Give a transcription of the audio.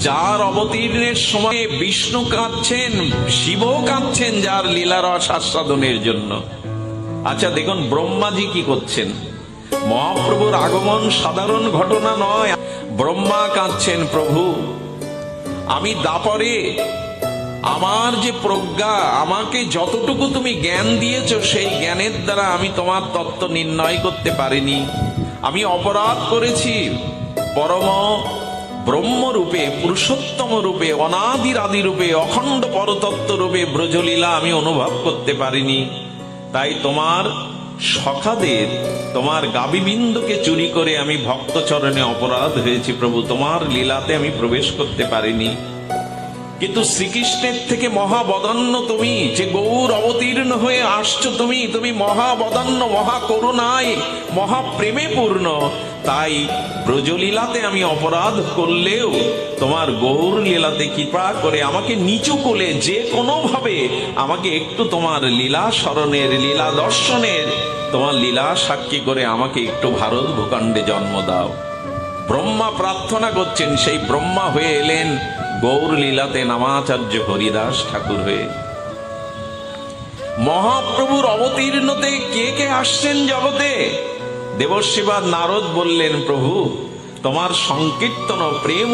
যার অবতীর্ণের সময় বিষ্ণু কাঁদছেন শিব কাঁদছেন যার লীলারস আস্বাদনের জন্য। আচ্ছা দেখুন, ব্রহ্মাজি কি করছেন? মহাপ্রভুর আগমন সাধারণ ঘটনা নয়। ব্রহ্মা কাঁদছেন, প্রভু, আমি দাপরে, আমার যে প্রজ্ঞা, আমাকে যতটুকু তুমি জ্ঞান দিয়েছ, সেই জ্ঞানের দ্বারা আমি তোমার তত্ত্ব নির্ণয় করতে পারিনি। আমি অপরাধ করেছি। পরম ব্রহ্মরূপে পুরুষোত্তম রূপে অনাদির আদি রূপে অখণ্ড পরতত্ত্ব রূপে ব্রজলীলা আমি অনুভব করতে পারিনি। তাই তোমার সখাদের, তোমার গাবিবিন্দুকে চুরি করে আমি ভক্তচরণে অপরাধ হয়েছি প্রভু। তোমার লীলাতে আমি প্রবেশ করতে পারিনি। কিন্তু শ্রীকৃষ্ণের থেকে মহাবদান্য তুমি, যে গৌর অবতীর্ণ হয়ে আসছো তুমি তুমি মহাবদান্য মহা করুণায় মহাপ্রেমে পূর্ণ। তাই ব্রজলীলাতে আমি অপরাধ করলেও তোমার গৌর লীলাতে কৃপা করে আমাকে নিচু কোলে যে কোনো ভাবে আমাকে একটু তোমার লীলা স্মরণের লীলা দর্শনের, তোমার লীলা সাক্ষী করে আমাকে একটু ভারত ভূখণ্ডে জন্ম দাও। ব্রহ্মা প্রার্থনা করছেন, সেই ব্রহ্মা হয়ে এলেন। গৌর লীলাতে নামাচার্য হরিদাস ঠাকুর হয়ে। মহাপ্রভুর অবতীর্ণতে কে কে আসছেন জগতে? দেবশিবা নারদ বললেন, প্রভু, তোমার সংকীর্তন প্রেম